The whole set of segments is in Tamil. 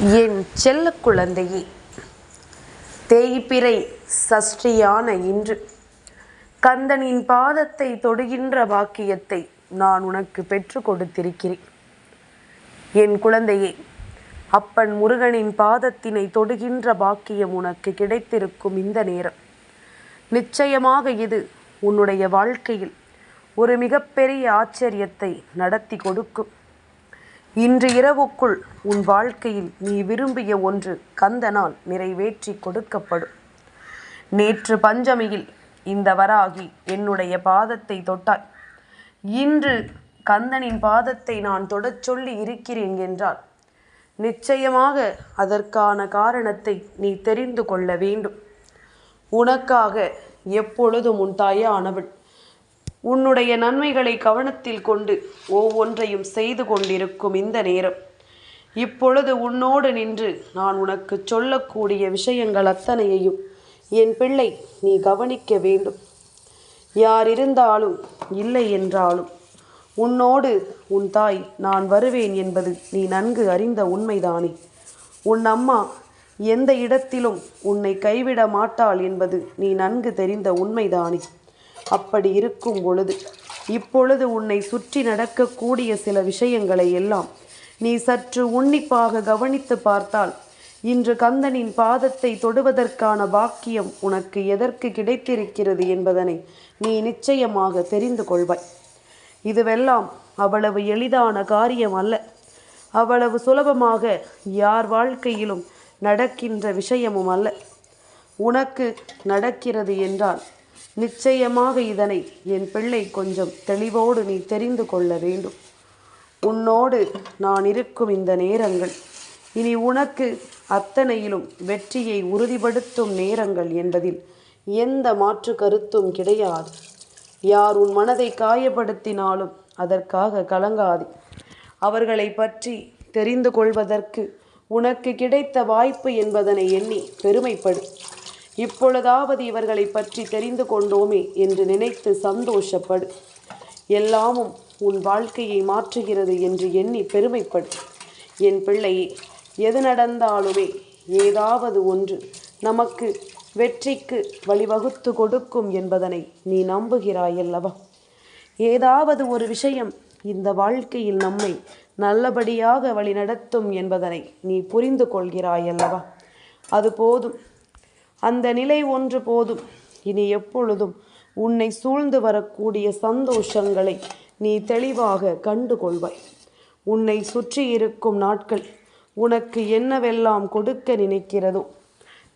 என் செல்ல குழந்தையே தேய்பிறை சஷ்டியான இன்று. கந்தனின் பாதத்தை தொடுகின்ற பாக்கியத்தை நான் உனக்கு பெற்று கொடுத்திருக்கிறேன். என் குழந்தையே அப்பன் முருகனின் பாதத்தினை தொடுகின்ற பாக்கியம் உனக்கு கிடைத்திருக்கும் இந்த நேரம். நிச்சயமாக இது உன்னுடைய வாழ்க்கையில் ஒரு மிகப்பெரிய ஆச்சரியத்தை நடத்தி கொடுக்கும். இன்று இரவுக்குள் உன் வாழ்க்கையில் நீ விரும்பிய ஒன்று கந்தனால் நிறைவேற்றி கொடுக்கப்படும். நேற்று பஞ்சமியில் இந்த வராகி என்னுடைய பாதத்தை தொட்டாய். இன்று கந்தனின் பாதத்தை நான் தொடச் சொல்லி இருக்கிறேன் என்றால் நிச்சயமாக அதற்கான காரணத்தை நீ தெரிந்து கொள்ள வேண்டும். உனக்காக எப்பொழுதும் உன் தாயானவள். உன்னுடைய நன்மைகளை கவனத்தில் கொண்டு ஒவ்வொன்றையும் செய்து கொண்டிருக்கும் இந்த நேரம். இப்பொழுது உன்னோடு நின்று நான் உனக்கு சொல்லக்கூடிய விஷயங்கள் அத்தனையையும் என் பிள்ளை நீ கவனிக்க வேண்டும். யார் இருந்தாலும் இல்லை என்றாலும் உன்னோடு உன் தாய் நான் வருவேன் என்பது நீ நன்கு அறிந்த உண்மைதானே. உன் அம்மா எந்த இடத்திலும் உன்னை கைவிட மாட்டாள் என்பது நீ நன்கு தெரிந்த உண்மைதானே. அப்படி இருக்கும் பொழுது இப்பொழுது உன்னை சுற்றி நடக்கக்கூடிய சில விஷயங்களை எல்லாம் நீ சற்று உன்னிப்பாக கவனித்து பார்த்தால் இன்று கந்தனின் பாதத்தை தொடுவதற்கான பாக்கியம் உனக்கு எதற்கு கிடைத்திருக்கிறது என்பதனை நீ நிச்சயமாக தெரிந்து கொள்வாய். இதுவெல்லாம் அவ்வளவு எளிதான காரியம் அல்ல. அவ்வளவு சுலபமாக யார் வாழ்க்கையிலும் நடக்கின்ற விஷயமும் அல்ல. உனக்கு நடக்கிறது என்றால் நிச்சயமாக இதனை என் பிள்ளை கொஞ்சம் தெளிவோடு நீ தெரிந்து கொள்ள வேண்டும். உன்னோடு நான் இருக்கும் இந்த நேரங்கள் இனி உனக்கு அத்தனையிலும் வெற்றியை உறுதிப்படுத்தும் நேரங்கள் என்பதில் எந்த மாற்று கருத்தும் கிடையாது. யார் உன் மனதை காயப்படுத்தினாலும் அதற்காக கலங்காது. அவர்களை பற்றி தெரிந்து கொள்வதற்கு உனக்கு கிடைத்த வாய்ப்பு என்பதனை எண்ணி பெருமைப்படு. இப்பொழுதாவது இவர்களை பற்றி தெரிந்து கொண்டோமே என்று நினைத்து சந்தோஷப்படு. எல்லாமும் உன் வாழ்க்கையை மாற்றுகிறது என்று எண்ணி பெருமைப்படு. என் பிள்ளையே எது நடந்தாலுமே ஏதாவது ஒன்று நமக்கு வெற்றிக்கு வழிவகுத்து கொடுக்கும் என்பதனை நீ நம்புகிறாயல்லவா? ஏதாவது ஒரு விஷயம் இந்த வாழ்க்கையில் நம்மை நல்லபடியாக வழிநடத்தும் என்பதனை நீ புரிந்து கொள்கிறாயல்லவா? அது போதும். அந்த நிலை ஒன்று போதும். இனி எப்பொழுதும் உன்னை சூழ்ந்து வரக்கூடிய சந்தோஷங்களை நீ தெளிவாக கண்டு கொள்வாய் உன்னை சுற்றி இருக்கும் நாட்கள் உனக்கு என்னவெல்லாம் கொடுக்க நினைக்கிறதோ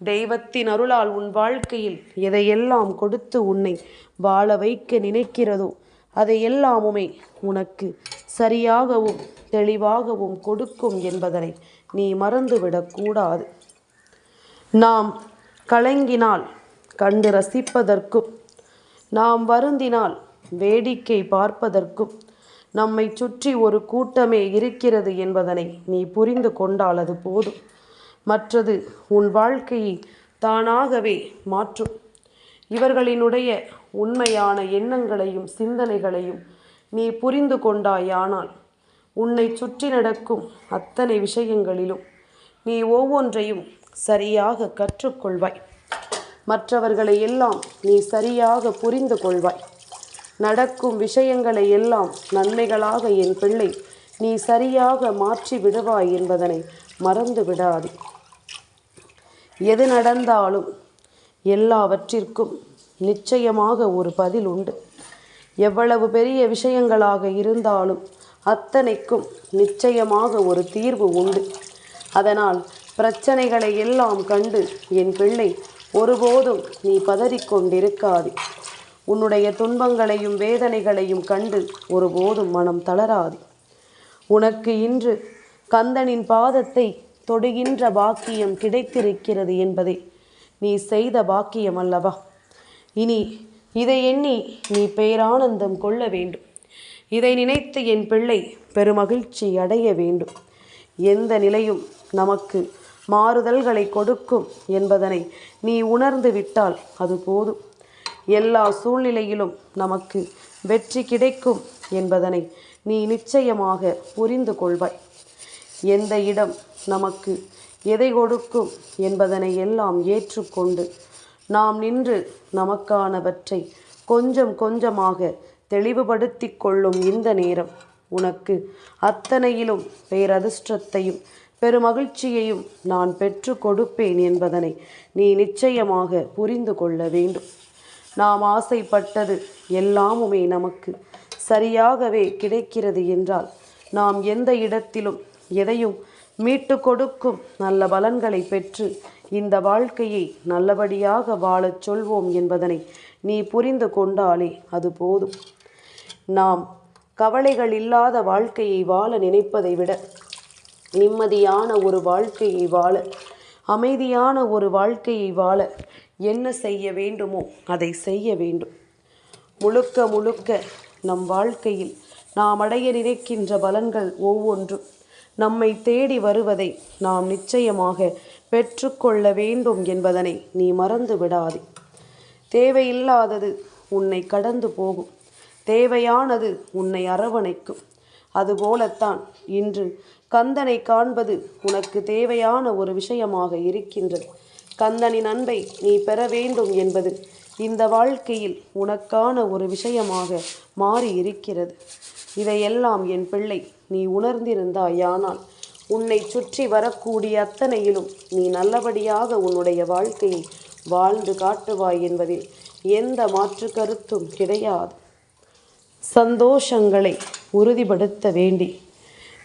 தெய்வத்தின் அருளால் உன் வாழ்க்கையில் எதையெல்லாம் கொடுத்து உன்னை வாழ வைக்க நினைக்கிறதோ அதை எல்லாமுமே உனக்கு சரியாகவும் தெளிவாகவும் கொடுக்கும் என்பதனை நீ மறந்துவிடக்கூடாது. நாம் கலங்கினால் கண்டு ரசிப்பதற்கும் நாம் வருந்தினால் வேடிக்கை பார்ப்பதற்கும் நம்மை சுற்றி ஒரு கூட்டமே இருக்கிறது என்பதனை நீ புரிந்து கொண்டால் அது போதும். மற்றது உன் வாழ்க்கையை தானாகவே மாற்றும். இவர்களினுடைய உண்மையான எண்ணங்களையும் சிந்தனைகளையும் நீ புரிந்து கொண்டாயானால் உன்னை சுற்றி நடக்கும் அத்தனை விஷயங்களிலும் நீ ஒவ்வொன்றையும் சரியாக கற்றுக்கொள்வாய். மற்றவர்களை எல்லாம் நீ சரியாக புரிந்து கொள்வாய். நடக்கும் விஷயங்களை எல்லாம் நன்மைகளாக என் பிள்ளை நீ சரியாக மாற்றி விடுவாய் என்பதனை மறந்து விடாதே. எது நடந்தாலும் எல்லாவற்றிற்கும் நிச்சயமாக ஒரு பதில் உண்டு. எவ்வளவு பெரிய விஷயங்களாக இருந்தாலும் அத்தனைக்கும் நிச்சயமாக ஒரு தீர்வு உண்டு. அதனால் பிரச்சனைகளை எல்லாம் கண்டு என் பிள்ளை ஒருபோதும் நீ பதறிக்கொண்டிருக்காது. உன்னுடைய துன்பங்களையும் வேதனைகளையும் கண்டு ஒருபோதும் மனம் தளராது. உனக்கு இன்று கந்தனின் பாதத்தை தொடுகின்ற பாக்கியம் கிடைத்திருக்கிறது என்பதை நீ செய்த பாக்கியம் அல்லவா? இனி இதை எண்ணி நீ பேரானந்தம் கொள்ள வேண்டும். இதை நினைத்து என் பிள்ளை பெருமகிழ்ச்சி அடைய வேண்டும். எந்த நிலையும் நமக்கு மாறுதல்களை கொடுக்கும் என்பதனை நீ உணர்ந்து விட்டால் அது போதும். எல்லா சூழ்நிலையிலும் நமக்கு வெற்றி கிடைக்கும் என்பதனை நீ நிச்சயமாக புரிந்து கொள்வாய். எந்த இடம் நமக்கு எதை கொடுக்கும் என்பதனை எல்லாம் ஏற்றுக்கொண்டு நாம் நின்று நமக்கானவற்றை கொஞ்சம் கொஞ்சமாக தெளிவுபடுத்தி கொள்ளும் இந்த நேரம் உனக்கு அத்தனையிலும் பேரதிர்ஷ்டத்தையும் பெருமகிழ்ச்சியையும் நான் பெற்று கொடுப்பேன் என்பதனை நீ நிச்சயமாக புரிந்து கொள்ள வேண்டும். நாம் ஆசைப்பட்டது எல்லாமுமே நமக்கு சரியாகவே கிடைக்கிறது என்றால் நாம் எந்த இடத்திலும் எதையும் மீட்டு கொடுக்கும் நல்ல பலன்களை பெற்று இந்த வாழ்க்கையை நல்லபடியாக வாழச் சொல்வோம் என்பதனை நீ புரிந்து கொண்டாலே அது போதும். நாம் கவலைகள் இல்லாத வாழ்க்கையை வாழ நினைப்பதை விட நிம்மதியான ஒரு வாழ்க்கையை வாழ அமைதியான ஒரு வாழ்க்கையை வாழ என்ன செய்ய வேண்டுமோ அதை செய்ய வேண்டும். முழுக்க முழுக்க நம் வாழ்க்கையில் நாம் அடைய நினைக்கின்ற பலன்கள் ஒவ்வொன்றும் நம்மை தேடி வருவதை நாம் நிச்சயமாக பெற்றுக்கொள்ள வேண்டும் என்பதனை நீ மறந்து விடாதே. தேவையில்லாதது உன்னை கடந்து போகும். தேவையானது உன்னை அரவணைக்கும். அதுபோலத்தான் இன்று கந்தனை காண்பது உனக்கு தேவையான ஒரு விஷயமாக இருக்கின்றது. கந்தனின் அன்பை நீ பெற வேண்டும் என்பது இந்த வாழ்க்கையில் உனக்கான ஒரு விஷயமாக மாறி இருக்கிறது இதையெல்லாம் என் பிள்ளை நீ உணர்ந்திருந்தாயானால் உன்னை சுற்றி வரக்கூடிய அத்தனையிலும் நீ நல்லபடியாக உன்னுடைய வாழ்க்கையை வாழ்ந்து காட்டுவாய் என்பதில் எந்த மாற்று கருத்தும் கிடையாது. சந்தோஷங்களை உறுதிப்படுத்த வேண்டி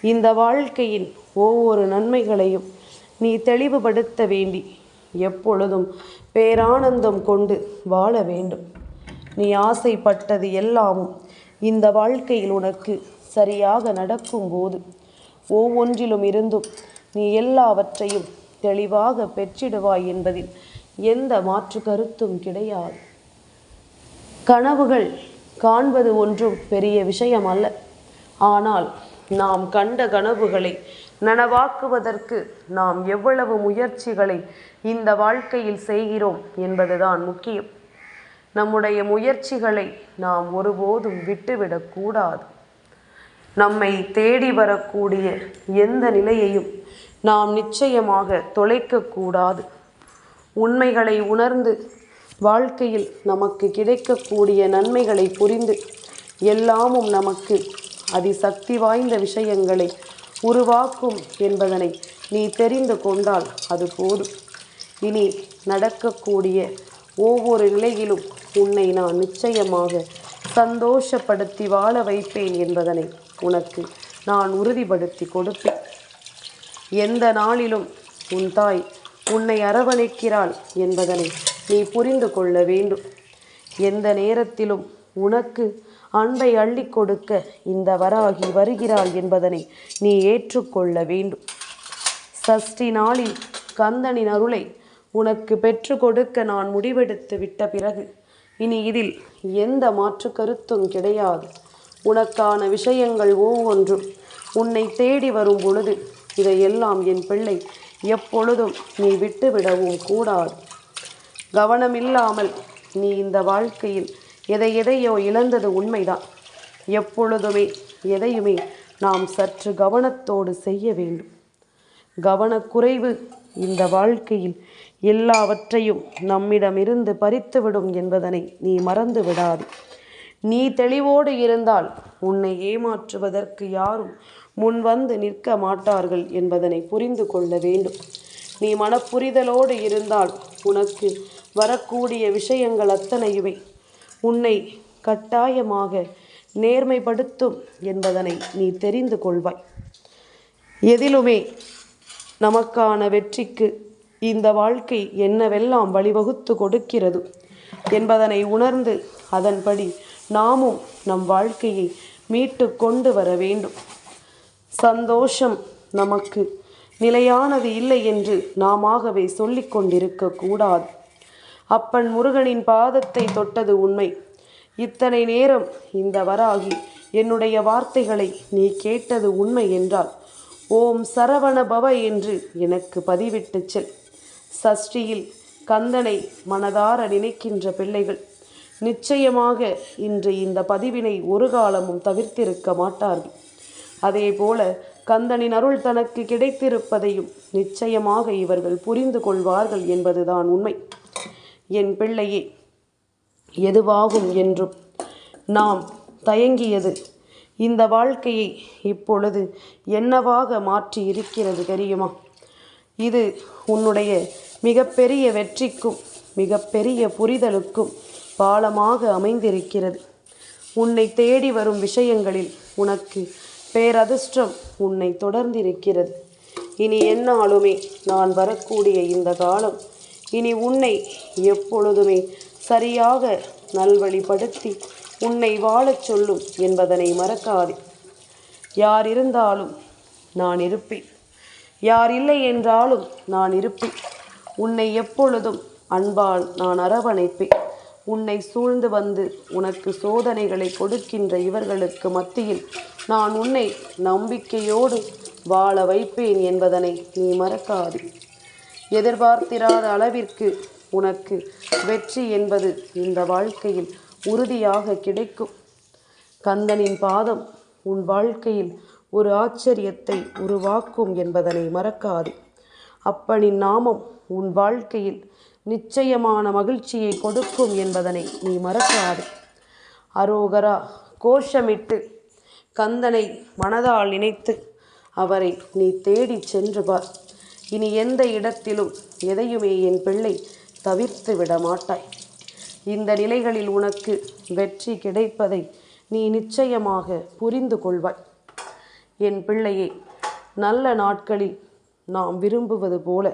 இந்த வாழ்க்கையின் ஒவ்வொரு நன்மைகளையும் நீ தெளிவுபடுத்த வேண்டி எப்பொழுதும் பேரானந்தம் கொண்டு வாழ வேண்டும். நீ ஆசைப்பட்டது எல்லாமும் இந்த வாழ்க்கையில் உனக்கு சரியாக நடக்கும்போது ஒவ்வொன்றிலும் இருந்தும் நீ எல்லாவற்றையும் தெளிவாக பெற்றிடுவாய் என்பதில் எந்த மாற்று கருத்தும் கிடையாது. கனவுகள் காண்பது ஒன்றும் பெரிய விஷயம் அல்ல. ஆனால் நாம் கண்ட கனவுகளை நனவாக்குவதற்கு நாம் எவ்வளவு முயற்சிகளை இந்த வாழ்க்கையில் செய்கிறோம் என்பதுதான் முக்கியம். நம்முடைய முயற்சிகளை நாம் ஒருபோதும் விட்டுவிடக்கூடாது நம்மை தேடி வரக்கூடிய எந்த நிலையையும் நாம் நிச்சயமாக தொலைக்கக்கூடாது உண்மைகளை உணர்ந்து வாழ்க்கையில் நமக்கு கிடைக்கக்கூடிய நன்மைகளை புரிந்து எல்லாமும் நமக்கு அதிசக்தி வாய்ந்த விஷயங்களை உருவாக்கும் என்பதனை நீ தெரிந்து கொண்டால் அது போதும். இனி நடக்கக்கூடிய ஒவ்வொரு நிலையிலும் உன்னை நான் நிச்சயமாக சந்தோஷப்படுத்தி வாழ வைப்பேன் என்பதனை உனக்கு நான் உறுதிப்படுத்தி கொடுப்பேன். எந்த நாளிலும் உன் தாய் உன்னை அரவணைக்கிறாள் என்பதனை நீ புரிந்து கொள்ள வேண்டும். எந்த நேரத்திலும் உனக்கு அன்பை அள்ளி கொடுக்க இந்த வராகி வருகிறாள் என்பதனை நீ ஏற்றுக்கொள்ள வேண்டும். சஷ்டி நாளில் கந்தனின் அருளை உனக்கு பெற்று கொடுக்க நான் முடிவெடுத்து விட்ட பிறகு இனி இதில் எந்த மாற்று கருத்தும் கிடையாது. உனக்கான விஷயங்கள் ஒவ்வொன்றும் உன்னை தேடி வரும் பொழுது இதையெல்லாம் என் பிள்ளை எப்பொழுதும் நீ விட்டுவிடவும் கூடாது. கவனமில்லாமல் நீ இந்த வாழ்க்கையில் எதை எதையோ இழந்தது உண்மைதான். எப்பொழுதுமே எதையுமே நாம் சற்று கவனத்தோடு செய்ய வேண்டும். கவனக்குறைவு இந்த வாழ்க்கையில் எல்லாவற்றையும் நம்மிடமிருந்து பறித்துவிடும் என்பதனை நீ மறந்து விடாது. நீ தெளிவோடு இருந்தால் உன்னை ஏமாற்றுவதற்கு யாரும் முன் வந்து நிற்க மாட்டார்கள் என்பதனை புரிந்து கொள்ள வேண்டும். நீ மனப்புரிதலோடு இருந்தால் உனக்கு வரக்கூடிய விஷயங்கள் அத்தனையுமே உன்னை கட்டாயமாக நேர்மைப்படுத்தும் என்பதனை நீ தெரிந்து கொள்வாய். எதிலுமே நமக்கான வெற்றிக்கு இந்த வாழ்க்கை என்னவெல்லாம் வழிவகுத்து கொடுக்கிறது என்பதனை உணர்ந்து அதன்படி நாமும் நம் வாழ்க்கையை மீட்டு கொண்டு வர வேண்டும். சந்தோஷம் நமக்கு நிலையானது இல்லை என்று நாமாகவே சொல்லிக் கொண்டிருக்க கூடாது. அப்பன் முருகனின் பாதத்தை தொட்டது உண்மை. இத்தனை நேரம் இந்த வராகி என்னுடைய வார்த்தைகளை நீ கேட்டது உண்மை என்றால் ஓம் சரவண பவ என்று எனக்கு பதிவிட்டு செல். சஷ்டியில் கந்தனை மனதார நினைக்கின்ற பிள்ளைகள் நிச்சயமாக இன்று இந்த பதிவினை ஒரு காலமும் தவிர்த்திருக்க மாட்டார்கள். அதேபோல கந்தனின் அருள் தனக்கு கிடைத்திருப்பதையும் நிச்சயமாக இவர்கள் புரிந்து கொள்வார்கள் என்பதுதான் உண்மை. என் பிள்ளையே எதுவாகும் என்றும் நாம் தயங்கியது. இந்த வாழ்க்கையை இப்பொழுது என்னவாக மாற்றி இருக்கிறது தெரியுமா? இது உன்னுடைய மிகப்பெரிய வெற்றிக்கும் மிகப்பெரிய புரிதலுக்கும் பாலமாக அமைந்திருக்கிறது. உன்னை தேடி வரும் விஷயங்களில் உனக்கு பேரதிர்ஷ்டம் உன்னை தொடர்ந்திருக்கிறது. இனி என்னாலுமே நான் வரக்கூடிய இந்த காலம் இனி உன்னை எப்பொழுதுமே சரியாக நல்வழிப்படுத்தி உன்னை வாழச் சொல்லும் என்பதனை மறக்காதே. யார் இருந்தாலும் நான் இருப்பேன். யார் இல்லை என்றாலும் நான் இருப்பேன். உன்னை எப்பொழுதும் அன்பால் நான் அரவணைப்பேன். உன்னை சூழ்ந்து வந்து உனக்கு சோதனைகளை கொடுக்கின்ற இவர்களுக்கு மத்தியில் நான் உன்னை நம்பிக்கையோடு வாழ வைப்பேன் என்பதனை நீ மறக்காதே. எதிர்பார்த்திராத அளவிற்கு உனக்கு வெற்றி என்பது இந்த வாழ்க்கையில் உறுதியாக கிடைக்கும். கந்தனின் பாதம் உன் வாழ்க்கையில் ஒரு ஆச்சரியத்தை உருவாக்கும் என்பதனை மறக்காது. அப்பனின் நாமம் உன் வாழ்க்கையில் நிச்சயமான மகிழ்ச்சியை கொடுக்கும் என்பதனை நீ மறக்காது. அரோகரா கோஷமிட்டு கந்தனை மனதால் நினைத்து அவரை நீ தேடிச் சென்று பார். இனி எந்த இடத்திலும் எதையுமே என் பிள்ளை தவிர்த்து விட மாட்டாய். இந்த நிலைகளில் உனக்கு வெற்றி கிடைப்பதை நீ நிச்சயமாக புரிந்து கொள்வாய். என் பிள்ளையை நல்ல நாட்களில் நாம் விரும்புவது போல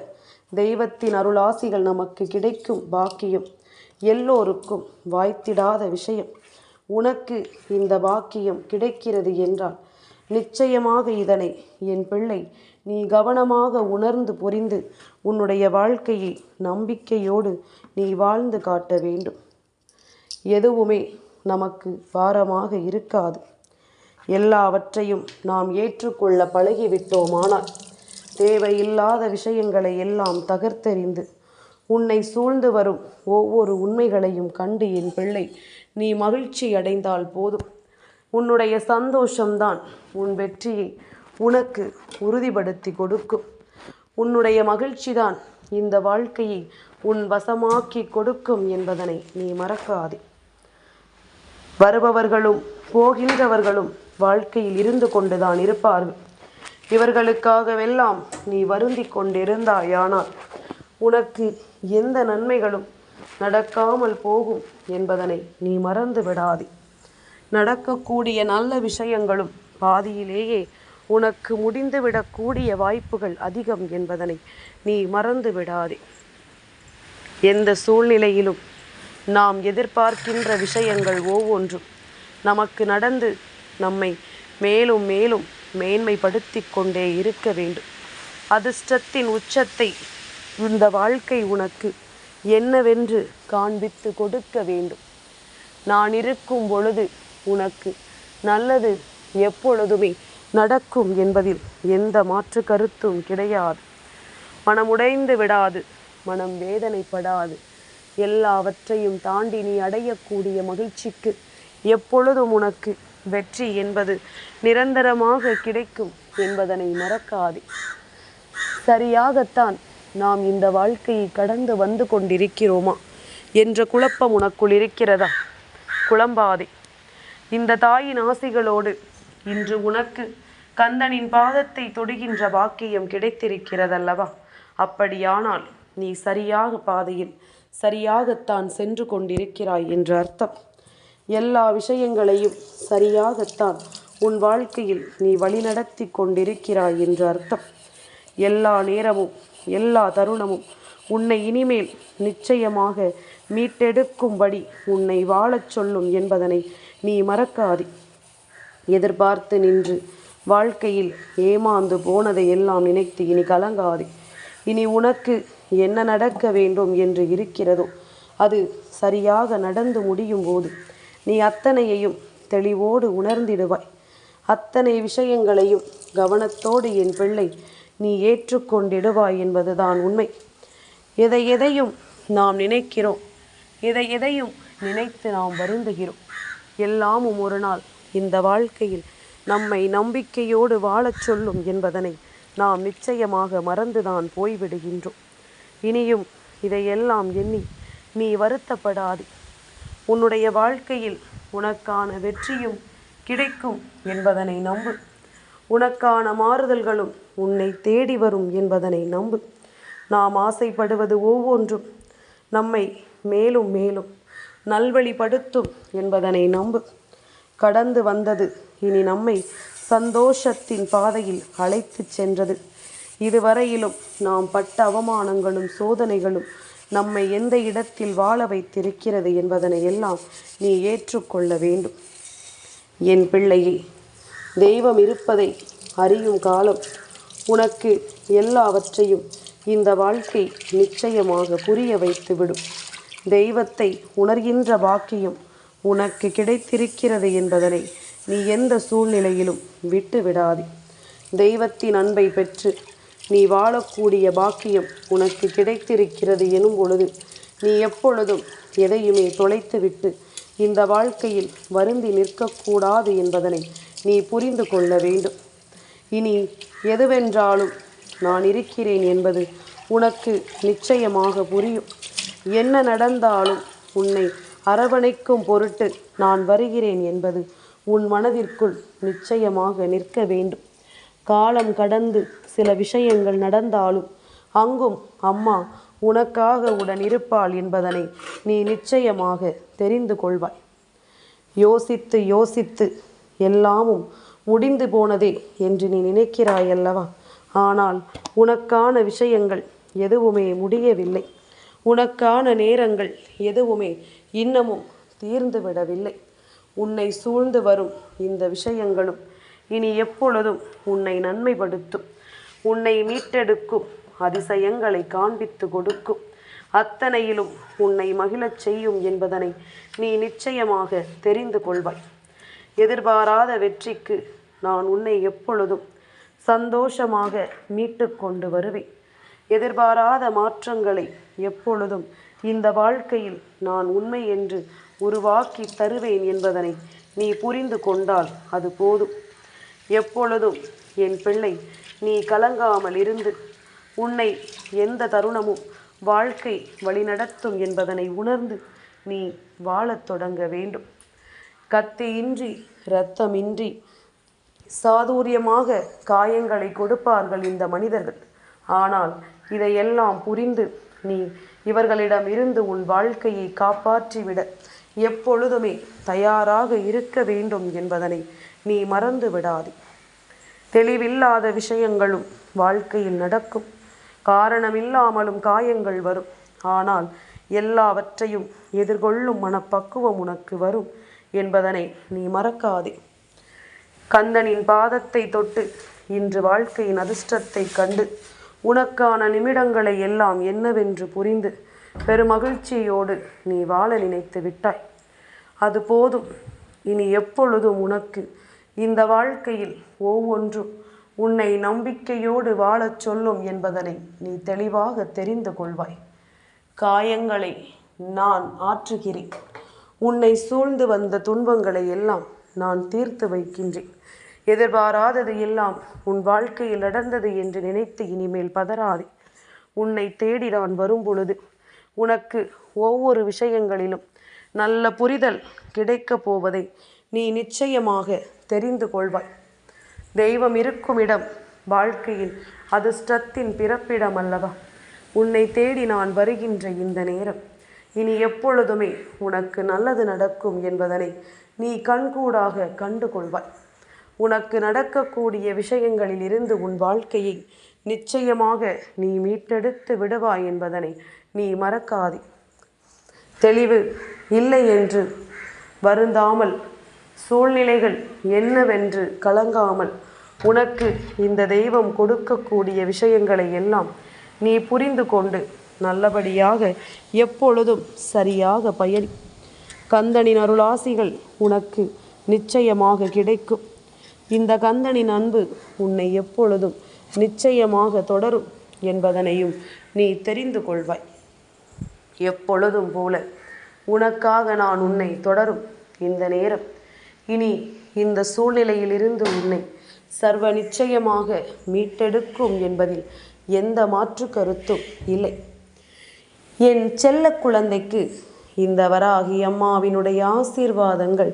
தெய்வத்தின் அருளாசிகள் நமக்கு கிடைக்கும் பாக்கியம் எல்லோருக்கும் வாய்த்திடாத விஷயம். உனக்கு இந்த பாக்கியம் கிடைக்கிறது என்றால் நிச்சயமாக இதனை என் பிள்ளை நீ கவனமாக உணர்ந்து புரிந்து உன்னுடைய வாழ்க்கையை நம்பிக்கையோடு நீ வாழ்ந்து காட்ட வேண்டும். எதுவுமே நமக்கு பாரமாக இருக்காது. எல்லாவற்றையும் நாம் ஏற்றுக்கொள்ள பழகிவிட்டோமானால் தேவையில்லாத விஷயங்களை எல்லாம் தகர்த்தெறிந்து உன்னை சூழ்ந்து வரும் ஒவ்வொரு உண்மைகளையும் கண்டு என் பிள்ளை நீ மகிழ்ச்சி அடைந்தால் போதும். உன்னுடைய சந்தோஷம்தான் உன் வெற்றியை. உனக்கு உறுதிப்படுத்தி கொடுக்கும். உன்னுடைய மகிழ்ச்சிதான் இந்த வாழ்க்கையை உன் வசமாக்கி கொடுக்கும் என்பதனை நீ மறக்காதே. வருபவர்களும் போகின்றவர்களும் வாழ்க்கையில் இருந்து கொண்டுதான் இருப்பார்கள். இவர்களுக்காகவெல்லாம் நீ வருந்தி கொண்டிருந்தாயானால் உனக்கு எந்த நன்மைகளும் நடக்காமல் போகும் என்பதனை நீ மறந்து விடாதே நடக்கக்கூடிய நல்ல விஷயங்களும் பாதியிலேயே உனக்கு முடிந்துவிடக்கூடிய வாய்ப்புகள் அதிகம் என்பதனை நீ மறந்து விடாதே எந்த சூழ்நிலையிலும் நாம் எதிர்பார்க்கின்ற விஷயங்கள் ஒவ்வொன்றும் நமக்கு நடந்து நம்மை மேலும் மேலும் மேன்மைப்படுத்தி கொண்டே இருக்க வேண்டும். அதிர்ஷ்டத்தின் உச்சத்தை இந்த வாழ்க்கை உனக்கு என்னவென்று காண்பித்து கொடுக்க வேண்டும். நான் இருக்கும் பொழுது உனக்கு நல்லது எப்பொழுதுமே நடக்கும் என்பதில் எந்த மாற்று கருத்தும் கிடையாது. மனமுடைந்து விடாது மனம் வேதனைப்படாது. எல்லாவற்றையும் தாண்டி நீ அடையக்கூடிய மகிழ்ச்சிக்கு எப்பொழுதும் உனக்கு வெற்றி என்பது நிரந்தரமாக கிடைக்கும் என்பதனை மறக்காதே. சரியாகத்தான் நாம் இந்த வாழ்க்கையை கடந்து வந்து கொண்டிருக்கிறோமா என்ற குழப்பம் உனக்குள் இருக்கிறதா? குழம்பாதே. இந்த தாயின் ஆசைகளோடு இன்று உனக்கு கந்தனின் பாதத்தை தொடுகின்ற பாக்கியம் கிடைத்திருக்கிறதல்லவா? அப்படியானால் நீ சரியாக பாதையில் சரியாகத்தான் சென்று கொண்டிருக்கிறாய் என்று அர்த்தம். எல்லா விஷயங்களையும் சரியாகத்தான் உன் வாழ்க்கையில் நீ வழிநடத்தி கொண்டிருக்கிறாய் என்று அர்த்தம். எல்லா நேரமும் எல்லா தருணமும் உன்னை இனிமேல் நிச்சயமாக மீட்டெடுக்கும்படி உன்னை வாழச் சொல்லும் என்பதனை நீ மறக்காதே. எதிர்பார்த்து நின்று வாழ்க்கையில் ஏமாந்து போனதை எல்லாம் நினைத்து இனி கலங்காதே. இனி உனக்கு என்ன நடக்க வேண்டும் என்று இருக்கிறதோ அது சரியாக நடந்து முடியும் போது நீ அத்தனையையும் தெளிவோடு உணர்ந்திடுவாய். அத்தனை விஷயங்களையும் கவனத்தோடு என் பிள்ளை நீ ஏற்றுக்கொண்டிடுவாய் என்பதுதான் உண்மை. எதை எதையும் நாம் நினைக்கிறோம் எதை எதையும் நினைத்து நாம் வருந்துகிறோம். எல்லாமும் ஒரு நாள் இந்த வாழ்க்கையில் நம்மை நம்பிக்கையோடு வாழச் சொல்லும் என்பதனை நாம் நிச்சயமாக மறந்துதான் போய்விடுகின்றோம். இனியும் இதையெல்லாம் எண்ணி நீ வருத்தப்படாதே. உன்னுடைய வாழ்க்கையில் உனக்கான வெற்றியும் கிடைக்கும் என்பதனை நம்பு. உனக்கான மாறுதல்களும் உன்னை தேடி வரும் என்பதனை நம்பு. நாம் ஆசைப்படுவது ஒவ்வொன்றும் நம்மை மேலும் மேலும் நல்வழிப்படுத்தும் என்பதனை நம்பு. கடந்து வந்தது. இனி நம்மை சந்தோஷத்தின் பாதையில் அழைத்துச் சென்றது. இதுவரையிலும் நாம் பட்ட அவமானங்களும் சோதனைகளும் நம்மை எந்த இடத்தில் வாழ வைத்திருக்கிறது என்பதனை எல்லாம் நீ ஏற்றுக்கொள்ள வேண்டும். என் பிள்ளையே தெய்வம் இருப்பதை அறியும் காலம் உனக்கு எல்லாவற்றையும் இந்த வாழ்க்கை நிச்சயமாக புரிய வைத்துவிடும். தெய்வத்தை உணர்கின்ற பாக்கியம் உனக்கு கிடைத்திருக்கிறது என்பதனை நீ எந்த சூழ்நிலையிலும் விட்டு விடாதே தெய்வத்தின் அன்பை பெற்று நீ வாழக்கூடிய பாக்கியம் உனக்கு கிடைத்திருக்கிறது எனும் பொழுது நீ எப்பொழுதும் எதையுமே தொலைத்துவிட்டு இந்த வாழ்க்கையில் வருந்தி நிற்கக்கூடாது என்பதனை நீ புரிந்து கொள்ள வேண்டும். இனி எதுவென்றாலும் நான் இருக்கிறேன் என்பது உனக்கு நிச்சயமாக புரியும். என்ன நடந்தாலும் உன்னை அரவணைக்கும் பொருட்டு நான் வருகிறேன் என்பது உன் மனதிற்குள் நிச்சயமாக நிற்க வேண்டும். காலம் கடந்து சில விஷயங்கள் நடந்தாலும் அங்கும் அம்மா உனக்காக உடன் இருப்பாள் என்பதனை நீ நிச்சயமாக தெரிந்து கொள்வாய். யோசித்து யோசித்து எல்லாமும் முடிந்து போனதே என்று நீ நினைக்கிறாய் அல்லவா ஆனால் உனக்கான விஷயங்கள் எதுவுமே முடியவில்லை. உனக்கான நேரங்கள் எதுவுமே இன்னமும் தீர்ந்து விடவில்லை உன்னை சூழ்ந்து வரும் இந்த விஷயங்களும் இனி எப்பொழுதும் உன்னை நன்மைப்படுத்தும். உன்னை மீட்டெடுக்கும் அதிசயங்களை காண்பித்து கொடுக்கும். அத்தனையிலும் உன்னை மகிழச் செய்யும் என்பதனை நீ நிச்சயமாக தெரிந்து கொள்வாய். எதிர்பாராத வெற்றிக்கு நான் உன்னை எப்பொழுதும் சந்தோஷமாக மீட்டு கொண்டு வருவேன். எதிர்பாராத மாற்றங்களை எப்பொழுதும் இந்த வாழ்க்கையில் நான் உண்மை என்று உருவாக்கி தருவேன் என்பதனை நீ புரிந்து கொண்டால் அது போதும். எப்பொழுதும் என் பிள்ளை நீ கலங்காமல் இருந்து உன்னை எந்த தருணமும் வாழ்க்கை வழிநடத்தும் என்பதனை உணர்ந்து நீ வாழத் தொடங்க வேண்டும். கத்தியின்றி இரத்தமின்றி சாதுரியமாக காயங்களை கொடுப்பார்கள் இந்த மனிதர்கள். ஆனால் இதையெல்லாம் புரிந்து நீ இவர்களிடம் இருந்து உன் வாழ்க்கையை காப்பாற்றிவிட எப்பொழுதுமே தயாராக இருக்க வேண்டும் என்பதனை நீ மறந்து விடாதே. தெளிவில்லாத விஷயங்களும் வாழ்க்கையில் நடக்கும். காரணமில்லாமலும் காயங்கள் வரும். ஆனால் எல்லாவற்றையும் எதிர்கொள்ளும் மனப்பக்குவம் உனக்கு வரும் என்பதனை நீ மறக்காதே. கந்தனின் பாதத்தை தொட்டு இன்று வாழ்க்கையின் அதிர்ஷ்டத்தை கண்டு உனக்கான நிமிடங்களை எல்லாம் என்னவென்று புரிந்து பெருமகிழ்ச்சியோடு நீ வாழ நினைத்து விட்டாய். அது போதும். இனி எப்பொழுதும் உனக்கு இந்த வாழ்க்கையில் ஒவ்வொன்றும் உன்னை நம்பிக்கையோடு வாழச் சொல்லும் என்பதனை நீ தெளிவாக தெரிந்து கொள்வாய். காயங்களை நான் ஆற்றுகிறேன். உன்னை சூழ்ந்து வந்த துன்பங்களை எல்லாம் நான் தீர்த்து வைக்கின்றேன். எதிர்பாராதது எல்லாம் உன் வாழ்க்கையில் நடந்தது என்று நினைத்து இனிமேல் பதறாதே. உன்னை தேடி நான் வரும் பொழுது உனக்கு ஒவ்வொரு விஷயங்களிலும் நல்ல புரிதல் கிடைக்கப் போவதை நீ நிச்சயமாக தெரிந்து கொள்வாய். தெய்வம் இருக்கும் இடம் வாழ்க்கையின் அதிர்ஷ்டத்தின் பிறப்பிடம் அல்லவா? உன்னை தேடி நான் வருகின்ற இந்த நேரம் இனி எப்பொழுதுமே உனக்கு நல்லது நடக்கும் என்பதனை நீ கண்கூடாக கண்டு கொள்வாய். உனக்கு நடக்கக்கூடிய விஷயங்களில் இருந்து உன் வாழ்க்கையை நிச்சயமாக நீ மீட்டெடுத்து விடுவாய் என்பதனை நீ மறக்காதே. தெளிவு இல்லை என்று வருந்தாமல் சூழ்நிலைகள் என்னவென்று கலங்காமல் உனக்கு இந்த தெய்வம் கொடுக்கக்கூடிய விஷயங்களை எல்லாம் நீ புரிந்து கொண்டு நல்லபடியாக எப்பொழுதும் சரியாக பயணி கந்தனின் அருளாசிகள் உனக்கு நிச்சயமாக கிடைக்கும். இந்த கந்தனின் அன்பு உன்னை எப்பொழுதும் நிச்சயமாக தொடரும் என்பதனையும் நீ தெரிந்து கொள்வாய். எப்பொழுதும் போல உனக்காக நான் உன்னை தொடரும் இந்த நேரம். இனி இந்த சூழ்நிலையிலிருந்து உன்னை சர்வ நிச்சயமாக மீட்டெடுக்கும் என்பதில் எந்த மாற்று கருத்தும் இல்லை. என் செல்ல குழந்தைக்கு இந்த வராகி அம்மாவினுடைய ஆசீர்வாதங்கள்